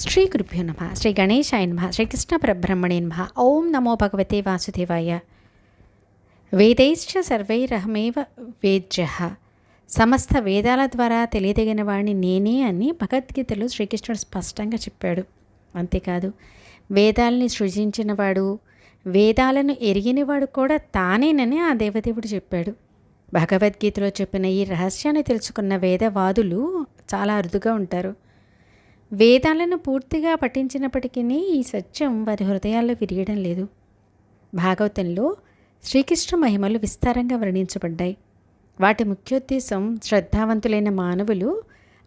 శ్రీ గురుభ్యో నమ శ్రీ గణేశాయ నమ శ్రీకృష్ణ పరబ్రహ్మణే నమ ఓం నమో భగవతే వాసుదేవాయ వేదైశ్చ సర్వైరహమేవ వేద్య సమస్త వేదాల ద్వారా తెలియదగిన వాడిని నేనే అని భగవద్గీతలో శ్రీకృష్ణుడు స్పష్టంగా చెప్పాడు. అంతేకాదు వేదాలని సృజించినవాడు వేదాలను ఎరిగినవాడు కూడా తానేనని ఆ దేవదేవుడు చెప్పాడు. భగవద్గీతలో చెప్పిన ఈ రహస్యాన్ని తెలుసుకున్న వేదవాదులు చాలా అరుదుగా ఉంటారు. వేదాలను పూర్తిగా పఠించినప్పటికీ ఈ సత్యం వారి హృదయాల్లో విరియడం లేదు. భాగవతంలో శ్రీకృష్ణ మహిమలు విస్తారంగా వర్ణించబడ్డాయి. వాటి ముఖ్యోద్దేశం శ్రద్ధావంతులైన మానవులు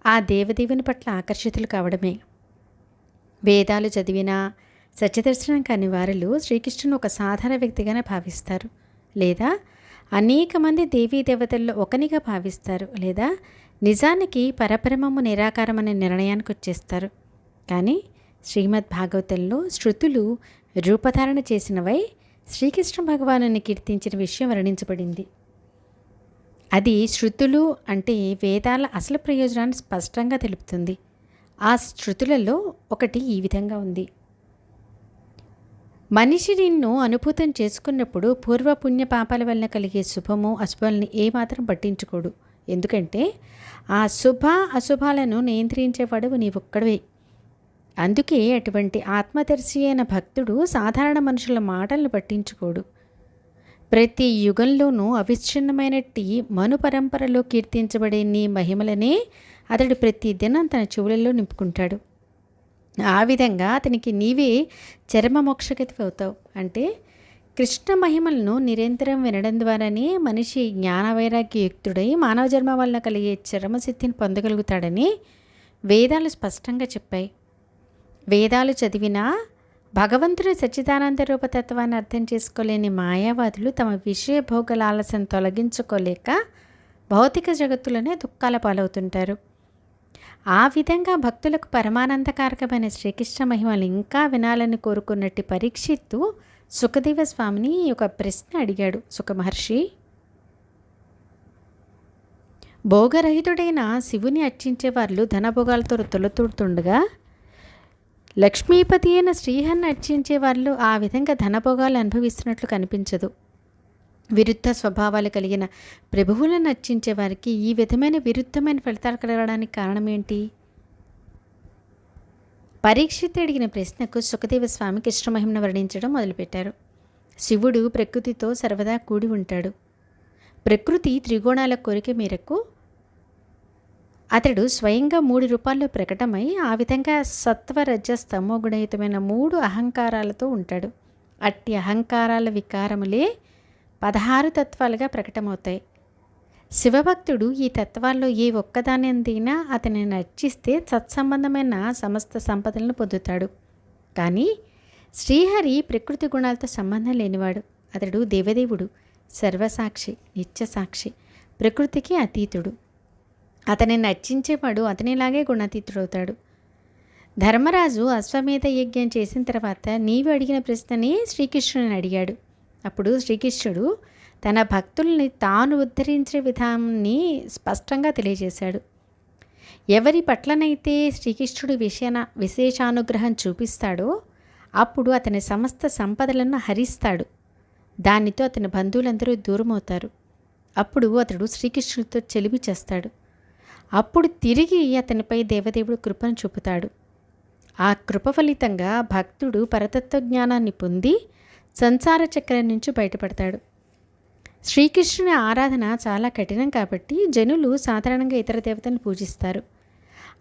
ఆ దేవదేవుని పట్ల ఆకర్షితులు కావడమే. వేదాలు చదివిన సత్యదర్శనం కాని వారిలో శ్రీకృష్ణుని ఒక సాధారణ వ్యక్తిగానే భావిస్తారు. లేదా అనేక మంది దేవీ దేవతల్లో ఒకనిగా భావిస్తారు. లేదా నిజానికి పరబ్రహ్మము నిరాకారం అనే నిర్ణయానికి వచ్చేస్తారు కానీ శ్రీమద్ భాగవతంలో శృతులు రూపధారణ చేసినవై శ్రీకృష్ణ భగవాను కీర్తించిన విషయం వర్ణించబడింది. అది శృతులు అంటే వేదాల అసలు ప్రయోజనాన్ని స్పష్టంగా తెలుపుతుంది. ఆ శృతులలో ఒకటి ఈ విధంగా ఉంది. మనిషి నిన్ను అనుభూతం చేసుకున్నప్పుడు పూర్వ పుణ్య పాపాల వలన కలిగే శుభము అశుభాలని ఏమాత్రం పట్టించుకోడు. ఎందుకంటే ఆ శుభ అశుభాలను నియంత్రించేవాడు నీవొక్కడవే అందుకే అటువంటి ఆత్మదర్శి అయిన భక్తుడు సాధారణ మనుషుల మాటలను పట్టించుకోడు. ప్రతి యుగంలోనూ అవిచ్ఛిన్నమైనట్టి మను పరంపరలో కీర్తించబడే నీ మహిమలనే అతడు ప్రతి దినం తన చెవులలో నింపుకుంటాడు. ఆ విధంగా అతనికి నీవే చరమ మోక్షగతి అవుతావు. అంటే కృష్ణ మహిమలను నిరంతరం వినడం ద్వారానే మనిషి జ్ఞాన వైరాగ్యయుక్తుడై మానవ జన్మ వలన కలిగే చరమసిద్ధిని పొందగలుగుతాడని వేదాలు స్పష్టంగా చెప్పాయి. వేదాలు చదివినా భగవంతుని సచ్చిదానంద రూపతత్వాన్ని అర్థం చేసుకోలేని మాయావాదులు తమ విషయ భోగలాలసం తొలగించుకోలేక భౌతిక జగత్తులోనే దుఃఖాల పాలవుతుంటారు. ఆ విధంగా భక్తులకు పరమానందకారకమైన శ్రీకృష్ణ మహిమలు ఇంకా వినాలని కోరుకున్నట్టు పరీక్షిత్తు సుఖదేవ స్వామిని ఒక ప్రశ్న అడిగాడు సుఖమహర్షి భోగరహితుడైన శివుని అర్చించే వాళ్ళు ధనభోగాలతో తొలతూడుతుండగా లక్ష్మీపతి అయిన శ్రీహరిని అర్చించే వాళ్ళు ఆ విధంగా ధనభోగాలు అనుభవిస్తున్నట్లు కనిపించదు. విరుద్ధ స్వభావాలు కలిగిన ప్రభువులను అర్చించే వారికి ఈ విధమైన విరుద్ధమైన ఫలితాలు కలగడానికి కారణం ఏంటి? పరీక్షిత్ అడిగిన ప్రశ్నకు సుఖదేవ స్వామి కృష్ణమహిమను వర్ణించడం మొదలుపెట్టారు. శివుడు ప్రకృతితో సర్వదా కూడి ఉంటాడు. ప్రకృతి త్రిగోణాల కోరిక మేరకు అతడు స్వయంగా మూడు రూపాల్లో ప్రకటమై ఆ విధంగా సత్వరజ స్తమోగుణయుతమైన మూడు అహంకారాలతో ఉంటాడు. అట్టి అహంకారాల వికారములే పదహారు తత్వాలుగా ప్రకటమవుతాయి. శివభక్తుడు ఈ తత్వాల్లో ఏ ఒక్కదాని అందినా అతని నర్చిస్తే సత్సంబంధమైన సమస్త సంపదలను పొందుతాడు. కానీ శ్రీహరి ప్రకృతి గుణాలతో సంబంధం లేనివాడు. అతడు దేవదేవుడు సర్వసాక్షి నిత్యసాక్షి ప్రకృతికి అతీతుడు. అతని నర్చించేవాడు అతనిలాగే గుణాతీతుడవుతాడు. ధర్మరాజు అశ్వమేధ యజ్ఞం చేసిన తర్వాత నీవు అడిగిన ప్రశ్నని శ్రీకృష్ణుని అడిగాడు. అప్పుడు శ్రీకృష్ణుడు తన భక్తుల్ని తాను ఉద్ధరించే విధాన్ని స్పష్టంగా తెలియజేశాడు. ఎవరి పట్లనైతే శ్రీకృష్ణుడు విషయాన విశేషానుగ్రహం చూపిస్తాడో అప్పుడు అతని సమస్త సంపదలను హరిస్తాడు. దానితో అతని బంధువులందరూ దూరమవుతారు. అప్పుడు అతడు శ్రీకృష్ణుడితో చెలిమి చేస్తాడు. అప్పుడు తిరిగి అతనిపై దేవదేవుడు కృపను చూపుతాడు. ఆ కృప ఫలితంగా భక్తుడు పరతత్వ జ్ఞానాన్ని పొంది సంసార చక్రం నుంచి బయటపడతాడు. శ్రీకృష్ణుని ఆరాధన చాలా కఠినం కాబట్టి జనులు సాధారణంగా ఇతర దేవతలను పూజిస్తారు.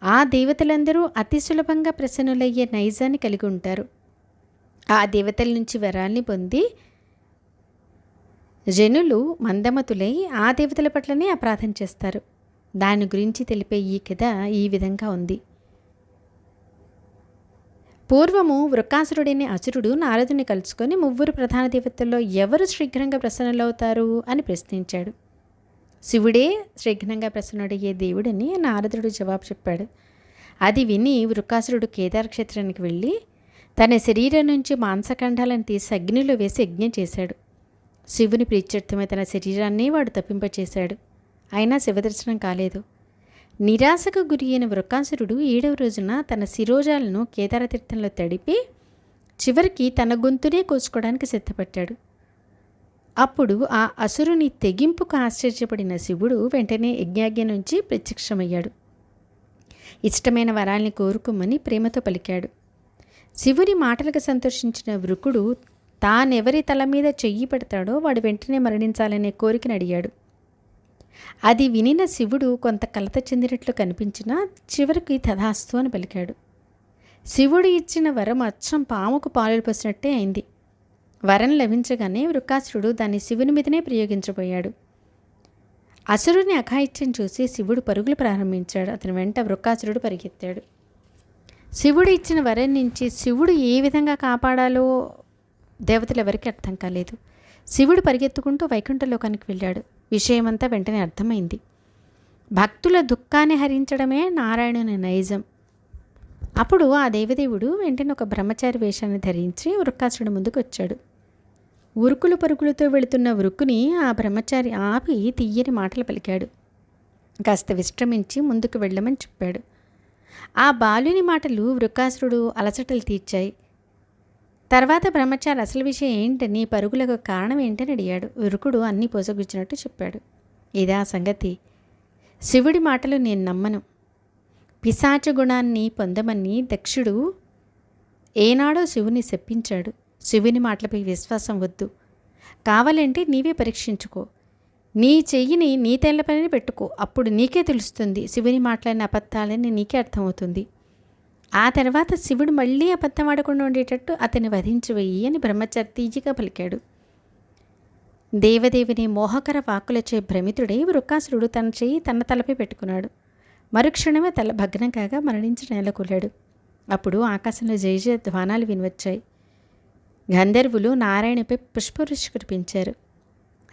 ఆ దేవతలందరూ అతి సులభంగా ప్రసన్నులయ్యే నైజాన్ని కలిగి ఉంటారు. ఆ దేవతల నుంచి వరాల్ని పొంది జనులు మందమతులై ఆ దేవతల పట్లనే అపరాధం చేస్తారు. దాని గురించి తెలిపే ఈ కథ ఈ విధంగా ఉంది. పూర్వము వృకాసురుడైన అసురుడు నారదుని కలుసుకొని ముగ్గురు ప్రధాన దేవతల్లో ఎవరు శీఘ్రంగా ప్రసన్నులవుతారు అని ప్రశ్నించాడు. శివుడే శీఘ్రంగా ప్రసన్నుడయ్యే దేవుడని నారదుడు జవాబు చెప్పాడు. అది విని వృకాసురుడు కేదార క్షేత్రానికి వెళ్ళి తన శరీరం నుంచి మాంసఖండాలను తీసి అగ్నిలో వేసి యజ్ఞం చేశాడు. శివుని ప్రీత్యర్థమై తన శరీరాన్ని వాడు తప్పింపచేశాడు. అయినా శివదర్శనం కాలేదు. నిరాశకు గురి అయిన వృకాసురుడు ఏడవ రోజున తన శిరోజాలను కేదారతీర్థంలో తడిపి చివరికి తన గొంతునే కోసుకోవడానికి సిద్ధపట్టాడు అప్పుడు ఆ అసురుని తెగింపుకు ఆశ్చర్యపడిన శివుడు వెంటనే యజ్ఞాజ్ఞ నుంచి ప్రత్యక్షమయ్యాడు. ఇష్టమైన వరాల్ని కోరుకోమని ప్రేమతో పలికాడు. శివుని మాటలకు సంతోషించిన వృకుడు తానెవరి తల మీద చెయ్యి పెడతాడో వాడు వెంటనే మరణించాలనే కోరికను అడిగాడు. అది వినిన శివుడు కొంత కలత చెందినట్లు కనిపించినా చివరికి తథాస్తు అని పలికాడు. శివుడు ఇచ్చిన వరం అచ్చం పాముకు పాలు పోసినట్టే అయింది. వరం లభించగానే వృకాసురుడు దాన్ని శివుని మీదనే ప్రయోగించబోయాడు. అసురుని అఘాయిత్యం చూసి శివుడు పరుగులు ప్రారంభించాడు. అతని వెంట వృకాసురుడు పరిగెత్తాడు. శివుడు ఇచ్చిన వరం నుంచి శివుడు ఏ విధంగా కాపాడాలో దేవతలు ఎవరికీ అర్థం కాలేదు. శివుడు పరిగెత్తుకుంటూ వైకుంఠలోకానికి వెళ్ళాడు. విషయమంతా వెంటనే అర్థమైంది. భక్తుల దుఃఖాన్ని హరించడమే నారాయణుని నైజం. అప్పుడు ఆ దేవదేవుడు వెంటనే ఒక బ్రహ్మచారి వేషాన్ని ధరించి వృక్కాసుడు ముందుకు వచ్చాడు. ఉరుకులు పరుగులతో వెళుతున్న వృక్కుని ఆ బ్రహ్మచారి ఆపి తీయని మాటలు పలికాడు. కాస్త విశ్రమించి ముందుకు వెళ్ళమని చెప్పాడు. ఆ బాలుని మాటలు వృకాసురుడు అలసటలు తీర్చాయి. తర్వాత బ్రహ్మచారి అసలు విషయం ఏంటని పరుగులకు కారణం ఏంటని అడిగాడు. ఉరుకుడు అన్నీ పోసగుచ్చినట్టు చెప్పాడు. ఇదా సంగతి. శివుడి మాటలు నేను నమ్మను. పిశాచ గుణాన్ని పొందమని దక్షుడు ఏనాడో శివుని శప్పించాడు శివుని మాటలపై విశ్వాసం వద్దు. కావాలంటే నీవే పరీక్షించుకో. నీ చెయ్యిని నీ తెల్లపైన పెట్టుకో. అప్పుడు నీకే తెలుస్తుంది శివుని మాట్లాడిన అబద్ధాలని నీకే అర్థమవుతుంది. ఆ తర్వాత శివుడు మళ్ళీ అబద్ధం ఆడకుండా ఉండేటట్టు అతన్ని వెయ్యి అని బ్రహ్మచారి తీజిగా పలికాడు. దేవదేవిని మోహకర వాకులచే భ్రమితుడై వృకాసురుడు తన చెయ్యి తన తలపై పెట్టుకున్నాడు. మరుక్షణమే తల భగ్నం కాగా మరణించి నేలకొల్లాడు అప్పుడు ఆకాశంలో జయ జయ ధ్వానాలు వినివచ్చాయి. గంధర్వులు నారాయణపై పుష్పవృష్టి కురిపించారు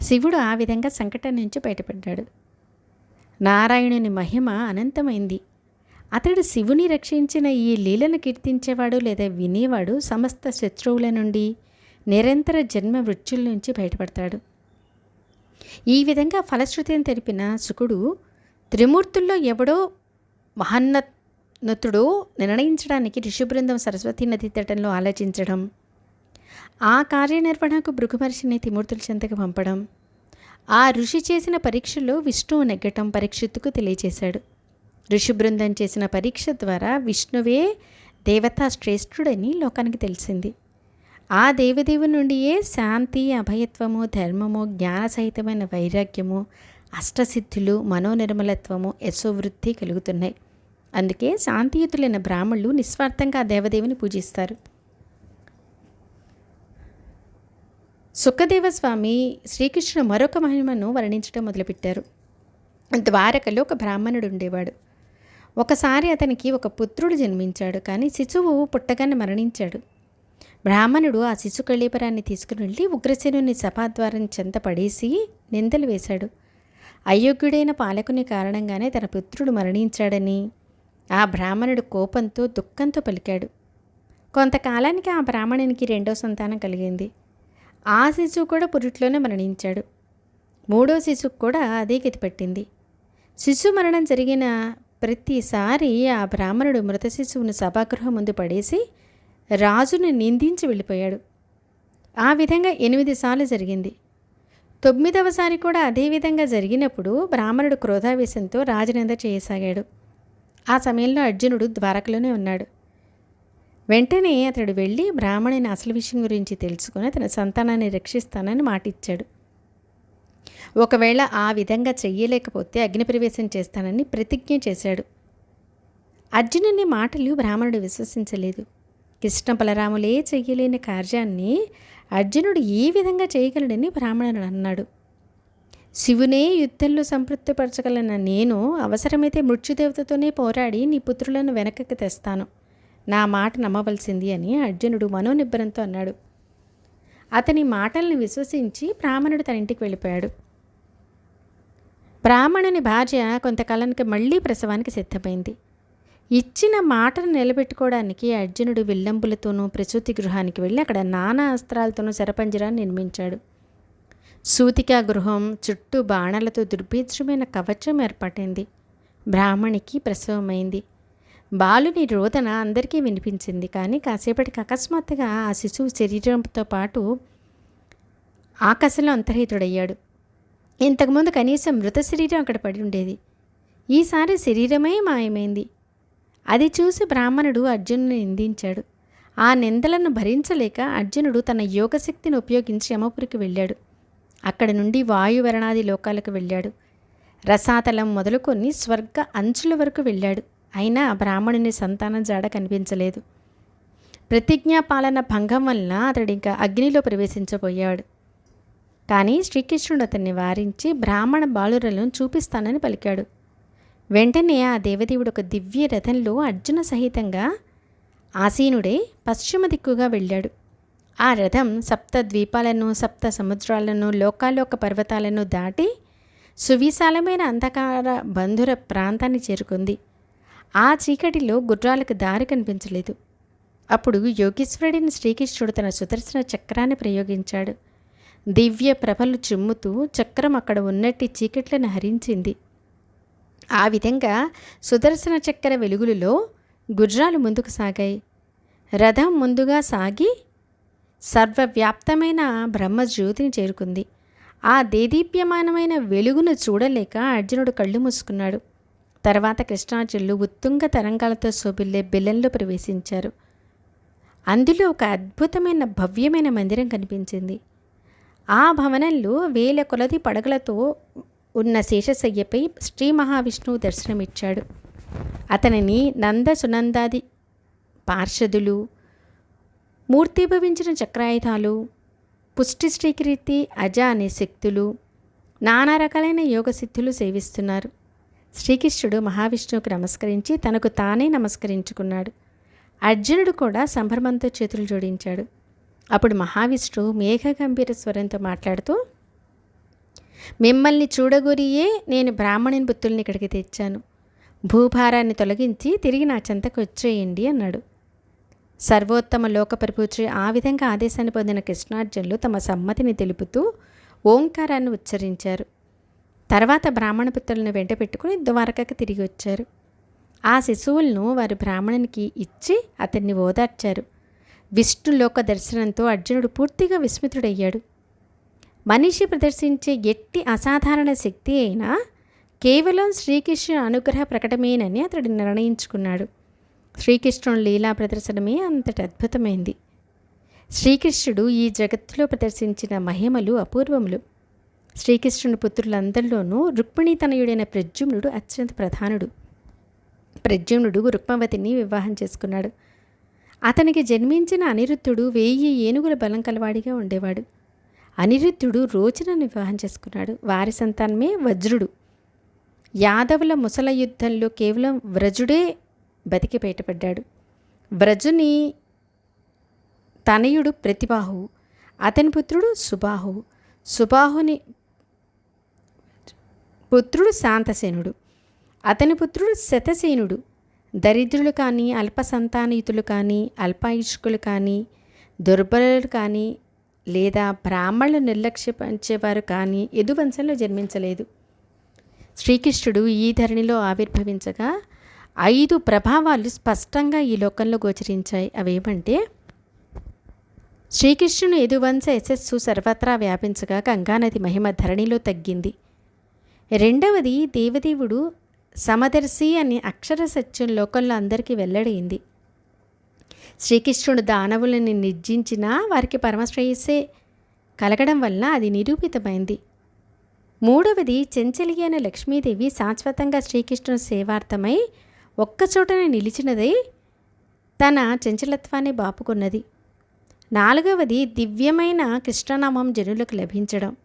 శివుడు ఆ విధంగా సంకటం నుంచి బయటపడ్డాడు. నారాయణుని మహిమ అనంతమైంది. అతడు శివుని రక్షించిన ఈ లీలను కీర్తించేవాడు లేదా వినేవాడు సమస్త శత్రువుల నుండి నిరంతర జన్మ మృత్యుల నుంచి బయటపడతాడు. ఈ విధంగా ఫలశ్రుతిని తెలిపిన శుకుడు త్రిమూర్తుల్లో ఎవడో మహన్నతుడో నిర్ణయించడానికి ఋషిబృందం సరస్వతి నది తటంలో ఆలోచించడం ఆ కార్యనిర్వహణకు భృగుమర్షిని త్రిమూర్తుల చెంతకు పంపడం ఆ ఋషి చేసిన పరీక్షలో విష్ణువు నెగ్గటం పరీక్షిత్తుకు తెలియచేశాడు. ఋషిబృందం చేసిన పరీక్ష ద్వారా విష్ణువే దేవతా శ్రేష్ఠుడని లోకానికి తెలిసింది. ఆ దేవదేవు నుండియే శాంతి అభయత్వము ధర్మము జ్ఞాన సహితమైన వైరాగ్యము అష్టసిద్ధులు మనోనిర్మలత్వము యశోవృద్ధి కలుగుతున్నాయి. అందుకే శాంతియుతులైన బ్రాహ్మణులు నిస్వార్థంగా దేవదేవిని పూజిస్తారు. సుఖదేవ స్వామి శ్రీకృష్ణ మరొక మహిమను వర్ణించడం మొదలుపెట్టారు. ద్వారకలో ఒక బ్రాహ్మణుడు ఉండేవాడు. ఒకసారి అతనికి ఒక పుత్రుడు జన్మించాడు కానీ శిశువు పుట్టగానే మరణించాడు. బ్రాహ్మణుడు ఆ శిశు కళీపరాన్ని తీసుకుని వెళ్ళి ఉగ్రసేనుని సభాద్వారం చెంత పడేసి నిందలు వేశాడు. అయోగ్యుడైన పాలకుని కారణంగానే తన పుత్రుడు మరణించాడని ఆ బ్రాహ్మణుడు కోపంతో దుఃఖంతో పలికాడు. కొంతకాలానికి ఆ బ్రాహ్మణునికి రెండో సంతానం కలిగింది. ఆ శిశువు కూడా పురిట్లోనే మరణించాడు. మూడో శిశువు కూడా అదే గతి పట్టింది. శిశు మరణం జరిగిన ప్రతిసారి ఆ బ్రాహ్మణుడు మృత శిశువును సభాగృహం ముందు పడేసి రాజును నిందించి వెళ్ళిపోయాడు. ఆ విధంగా ఎనిమిది సార్లు జరిగింది. తొమ్మిదవసారి కూడా అదేవిధంగా జరిగినప్పుడు బ్రాహ్మణుడు క్రోధావేశంతో రాజనింద చేయసాగాడు. ఆ సమయంలో అర్జునుడు ద్వారకలోనే ఉన్నాడు. వెంటనే అతడు వెళ్ళి బ్రాహ్మణుని అసలు విషయం గురించి తెలుసుకుని తన సంతానాన్ని రక్షిస్తానని మాటిచ్చాడు. ఒకవేళ ఆ విధంగా చెయ్యలేకపోతే అగ్నిప్రవేశం చేస్తానని ప్రతిజ్ఞ చేశాడు. అర్జునుని మాటలు బ్రాహ్మణుడు విశ్వసించలేదు. కృష్ణ బలరాములే చెయ్యలేని కార్యాన్ని అర్జునుడు ఏ విధంగా చేయగలడని బ్రాహ్మణుడు అన్నాడు. శివునే యుద్ధంలో సంతృప్తిపరచగలన నేను అవసరమైతే మృత్యుదేవతతోనే పోరాడి నీ పుత్రులను వెనకకి తెస్తాను. నా మాట నమ్మవలసింది అని అర్జునుడు మనోనిబ్బరంతో అన్నాడు. అతని మాటల్ని విశ్వసించి బ్రాహ్మణుడు తన ఇంటికి వెళ్ళిపోయాడు. బ్రాహ్మణుని భార్య కొంతకాలానికి మళ్ళీ ప్రసవానికి సిద్ధమైంది. ఇచ్చిన మాటను నిలబెట్టుకోవడానికి అర్జునుడు విల్లంబులతోనూ ప్రసూతి గృహానికి వెళ్ళి అక్కడ నానా అస్త్రాలతోనూ శరపంజరాన్ని నిర్మించాడు. సూతికా గృహం చుట్టూ బాణాలతో దుర్భేద్రమైన కవచం ఏర్పాటైంది బ్రాహ్మణికి ప్రసవమైంది. బాలుని రోదన అందరికీ వినిపించింది. కానీ కాసేపటికి అకస్మాత్తుగా ఆ శిశువు శరీరంతో పాటు ఆకాశంలో అంతర్హితుడయ్యాడు. ఇంతకుముందు కనీసం మృత శరీరం అక్కడ పడి ఉండేది. ఈసారి శరీరమే మాయమైంది. అది చూసి బ్రాహ్మణుడు అర్జునుని నిందించాడు. ఆ నిందలను భరించలేక అర్జునుడు తన యోగశక్తిని ఉపయోగించి యమపురికి వెళ్ళాడు. అక్కడి నుండి వాయువరణాది లోకాలకు వెళ్ళాడు. రసాతలం మొదలుకొని స్వర్గ అంచుల వరకు వెళ్ళాడు. అయినా బ్రాహ్మణుని సంతానం జాడ కనిపించలేదు. ప్రతిజ్ఞా పాలన భంగం వలన అతడు ఇంకా అగ్నిలో ప్రవేశించబోయాడు. కానీ శ్రీకృష్ణుడు అతన్ని వారించి బ్రాహ్మణ బాలురలను చూపిస్తానని పలికాడు. వెంటనే ఆ దేవదేవుడు ఒక దివ్య రథంలో అర్జున సహితంగా ఆసీనుడే పశ్చిమ దిక్కుగా వెళ్ళాడు. ఆ రథం సప్త ద్వీపాలను సప్త సముద్రాలను లోకాలోక పర్వతాలను దాటి సువిశాలమైన అంధకార బంధుర ప్రాంతాన్ని చేరుకుంది. ఆ చీకటిలో గుర్రాలకు దారి కనిపించలేదు. అప్పుడు యోగేశ్వరుడిని శ్రీకృష్ణుడు తన సుదర్శన చక్రాన్ని ప్రయోగించాడు. దివ్య ప్రభలు చిమ్ముతూ చక్రం అక్కడ ఉన్నట్టి చీకట్లను హరించింది. ఆ విధంగా సుదర్శన చక్ర వెలుగులలో గుజ్రాలు ముందుకు సాగాయి. రథం ముందుగా సాగి సర్వవ్యాప్తమైన బ్రహ్మజ్యోతిని చేరుకుంది. ఆ దేదీప్యమానమైన వెలుగును చూడలేక అర్జునుడు కళ్ళు మూసుకున్నాడు. తర్వాత కృష్ణార్జునులు ఉత్తుంగ తరంగాలతో శోభిల్లే బిల్లంలో ప్రవేశించారు. అందులో ఒక అద్భుతమైన భవ్యమైన మందిరం కనిపించింది. ఆ భవనంలో వేల కొలది పడగలతో ఉన్న శేషశయ్యపై శ్రీ మహావిష్ణువు దర్శనమిచ్చాడు. అతనిని నంద సునందాది పార్షదులు మూర్తిభవించిన చక్రాయుధాలు పుష్టి శ్రీకీర్తి అజ అనే శక్తులు నానా రకాలైన యోగ సిద్ధులు సేవిస్తున్నారు. శ్రీకృష్ణుడు మహావిష్ణువుకు నమస్కరించి తనకు తానే నమస్కరించుకున్నాడు. అర్జునుడు కూడా సంభ్రమంతో చేతులు జోడించాడు. అప్పుడు మహావిష్ణువు మేఘగంభీర స్వరంతో మాట్లాడుతూ మిమ్మల్ని చూడగొరియే నేను బ్రాహ్మణుని బుద్ధుల్ని ఇక్కడికి తెచ్చాను. భూభారాన్ని తొలగించి తిరిగి నా చెంతకు వచ్చేయండి అన్నాడు. సర్వోత్తమ లోకపరిపూచి ఆ విధంగా ఆదేశాన్ని పొందిన కృష్ణార్జునులు తమ సమ్మతిని తెలుపుతూ ఓంకారాన్ని ఉచ్చరించారు. తర్వాత బ్రాహ్మణ పుత్రులను వెంట పెట్టుకుని ద్వారకకు తిరిగి వచ్చారు. ఆ శిశువులను వారు బ్రాహ్మణునికి ఇచ్చి అతన్ని ఓదార్చారు. విష్ణులోక దర్శనంతో అర్జునుడు పూర్తిగా విస్మితుడయ్యాడు. మనిషి ప్రదర్శించే ఎట్టి అసాధారణ శక్తి అయినా కేవలం శ్రీకృష్ణ అనుగ్రహ ప్రకటమేనని అతడు నిర్ణయించుకున్నాడు. శ్రీకృష్ణుని లీలా ప్రదర్శనమే అంతటి అద్భుతమైంది. శ్రీకృష్ణుడు ఈ జగత్తులో ప్రదర్శించిన మహిమలు అపూర్వములు. శ్రీకృష్ణుని పుత్రులందరిలోనూ రుక్మిణీతనయుడైన ప్రద్యుమ్నుడు అత్యంత ప్రధానుడు. ప్రద్యుమ్నుడు రుక్మవతిని వివాహం చేసుకున్నాడు. అతనికి జన్మించిన అనిరుద్ధుడు వెయ్యి ఏనుగుల బలం కలవాడిగా ఉండేవాడు. అనిరుద్ధుడు రోచనను వివాహం చేసుకున్నాడు. వారి సంతానమే వజ్రుడు. యాదవుల ముసల యుద్ధంలో కేవలం వ్రజుడే బతికి బయటపడ్డాడు. వ్రజుని తనయుడు ప్రతిబాహు అతని పుత్రుడు సుబాహు. సుబాహుని పుత్రుడు శాంతసేనుడు. అతని పుత్రుడు శతసేనుడు. దరిద్రులు కానీ అల్ప సంతానయుతులు కానీ అల్పాయుష్కులు కానీ దుర్బలులు కానీ లేదా బ్రాహ్మణులు నిర్లక్ష్యపరిచేవారు కానీ యదువంశంలో జన్మించలేదు. శ్రీకృష్ణుడు ఈ ధరణిలో ఆవిర్భవించగా ఐదు ప్రభావాలు స్పష్టంగా ఈ లోకంలో గోచరించాయి. అవేమంటే శ్రీకృష్ణుని ఎదువంశ యశస్సు సర్వత్రా వ్యాపించగా గంగానది మహిమ ధరణిలో తగ్గింది. రెండవది దేవదేవుడు సమదర్శి అని అక్షర సత్యం లోకంలో అందరికీ వెల్లడైంది. శ్రీకృష్ణుడు దానవులని నిర్జించినా వారికి పరమశ్రేయస్సే. కలగడం వల్ల అది నిరూపితమైంది. మూడవది చెంచలి అయిన లక్ష్మీదేవి శాశ్వతంగా శ్రీకృష్ణుని సేవార్థమై ఒక్కచోటనే నిలిచినదై తన చంచలత్వాన్ని బాపుకున్నది. నాలుగవది దివ్యమైన కృష్ణనామం జనులకు లభించడం.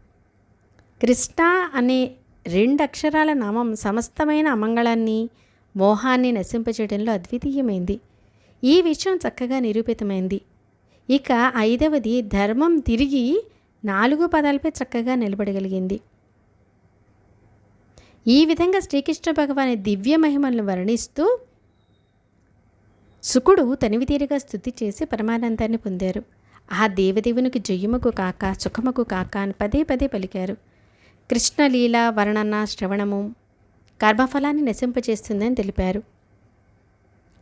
కృష్ణ అనే రెండు అక్షరాల నామం సమస్తమైన అమంగళాన్ని మోహాన్ని నశింపచేయడంలో అద్వితీయమైంది. ఈ విషయం చక్కగా నిరూపితమైంది. ఇక ఐదవది ధర్మం తిరిగి నాలుగు పదాలపై చక్కగా నిలబడగలిగింది. ఈ విధంగా శ్రీకృష్ణ భగవాని దివ్య మహిమలను వర్ణిస్తూ సుకుడు తనివితీరుగా స్థుతి చేసి పరమానందాన్ని పొందారు. ఆ దేవదేవునికి జయముకు కాక సుఖముకు కాక అని పదే పదే పలికారు. కృష్ణలీల వర్ణన శ్రవణము కర్మఫలాన్ని నశింపచేస్తుందని తెలిపారు.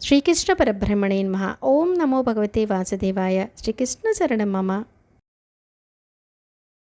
శ్రీకృష్ణ పరబ్రహ్మణే మహా ఓం నమో భగవతే వాసుదేవాయ. శ్రీకృష్ణ శరణం మమ.